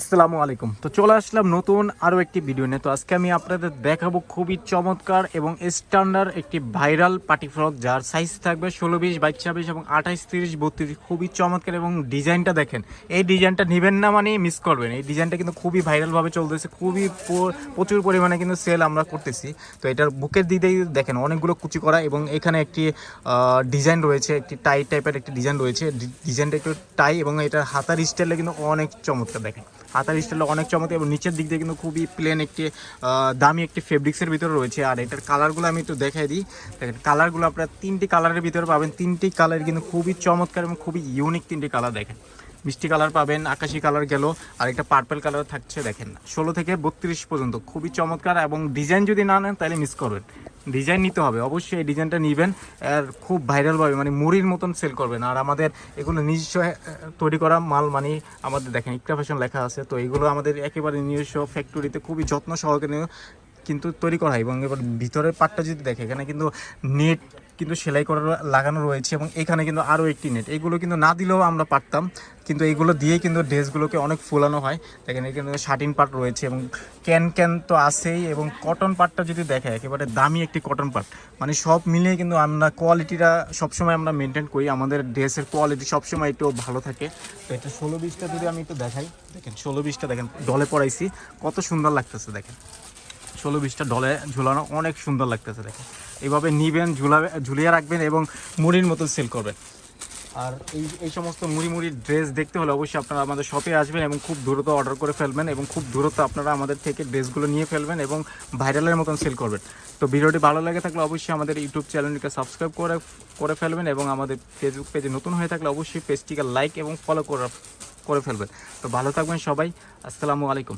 আসসালামু আলাইকুম। তো চলে আসলাম নতুন আরও একটি ভিডিও নিয়ে। তো আজকে আমি আপনাদের দেখাবো খুবই চমৎকার এবং স্ট্যান্ডার্ড একটি ভাইরাল পার্টি ফ্রক যার সাইজ থাকবে ষোলো বিশ, বাইশ, ছাব্বিশ এবং আঠাইশ তিরিশ, বত্রিশ। খুবই চমৎকার এবং ডিজাইনটা দেখেন, এই ডিজাইনটা নেবেন না মানে মিস করবেন। এই ডিজাইনটা কিন্তু খুবই ভাইরালভাবে চলতেছে, খুবই প্রচুর পরিমাণে কিন্তু সেল আমরা করতেছি। তো এটার বুকের দিকেই দেখেন, অনেকগুলো কুচি করা এবং এখানে একটি ডিজাইন রয়েছে, একটি টাই টাইপের একটি ডিজাইন রয়েছে। ডিজাইনটা একটু টাই এবং এটার হাতার স্টাইলে কিন্তু অনেক চমৎকার দেখেন। হাতার স্টাইলটা অনেক চমৎকার এবং নিচের দিক দিয়ে কিন্তু খুবই প্লেন একটি দামি একটি ফেব্রিক্সের ভিতরে রয়েছে। আর এটার কালারগুলো আমি একটু দেখাই দিই। দেখেন কালারগুলো আপনারা তিনটি কালারের ভিতরে পাবেন। তিনটি কালার কিন্তু খুবই চমৎকার এবং খুবই ইউনিক তিনটি কালার দেখেন। মিষ্টি কালার পাবেন, আকাশি কালার গেল, আর একটা পার্পেল কালার থাকছে, দেখেন। ষোলো থেকে বত্রিশ পর্যন্ত, খুবই চমৎকার এবং ডিজাইন যদি না নেন, তাহলে মিস করবেন। ডিজাইন নিতে হবে। অবশ্যই এই ডিজাইনটা নেবেন আর খুব ভাইরালভাবে মানে মুড়ির মতন সেল করবেন। আর আমাদের এগুলো নিজস্ব তৈরি করা মাল মানে আমাদের দেখেন ইকটা ফ্যাশন লেখা আছে। তো এগুলো আমাদের একেবারে নিজস্ব ফ্যাক্টরিতে খুবই যত্ন সহকারে কিন্তু তৈরি করা হয় এবং এবার ভিতরের পাটটা যদি দেখে, এখানে কিন্তু নেট কিন্তু সেলাই করা লাগানো রয়েছে এবং এখানে কিন্তু আরও একটি নেট এইগুলো কিন্তু না দিলেও আমরা পারতাম, কিন্তু এইগুলো দিয়ে কিন্তু ড্রেসগুলোকে অনেক ফুলানো হয়। দেখেন, এখানে শার্টিন পার্ট রয়েছে এবং ক্যান ক্যান তো আছেই এবং কটন পার্টটা যদি দেখে, একেবারে দামি একটি কটন পার্ট মানে সব মিলিয়ে কিন্তু আমরা কোয়ালিটিটা সবসময় আমরা মেনটেন করি, আমাদের ড্রেসের কোয়ালিটি সবসময় একটু ভালো থাকে। তো এটা ষোলো বিশটা যদি আমি একটু দেখাই, দেখেন, ষোলো বিশটা দেখেন ডলে পড়াইছি কত সুন্দর লাগতেছে, দেখেন। ষোলো বিশটা ডলে ঝুলানো অনেক সুন্দর লাগতেছে দেখেন এইভাবে নিবেন, ঝুলাবে, ঝুলিয়ে রাখবেন এবং মুড়ির মতো সেল করবেন। আর এই এই সমস্ত মুড়ি মুড়ির ড্রেস দেখতে হলে অবশ্যই আপনারা আমাদের শপে আসবেন এবং খুব দ্রুত অর্ডার করে ফেলবেন এবং খুব দ্রুত আপনারা আমাদের থেকে ড্রেসগুলো নিয়ে ফেলবেন এবং ভাইরালের মতন সেল করবেন। তো ভিডিওটি ভালো লাগে থাকলে অবশ্যই আমাদের ইউটিউব চ্যানেলটিকে সাবস্ক্রাইব করে করে ফেলবেন এবং আমাদের ফেসবুক পেজে নতুন হয়ে থাকলে অবশ্যই পেজটিকে লাইক এবং ফলো করে করে ফেলবেন। তো ভালো থাকবেন সবাই, আসসালামু আলাইকুম।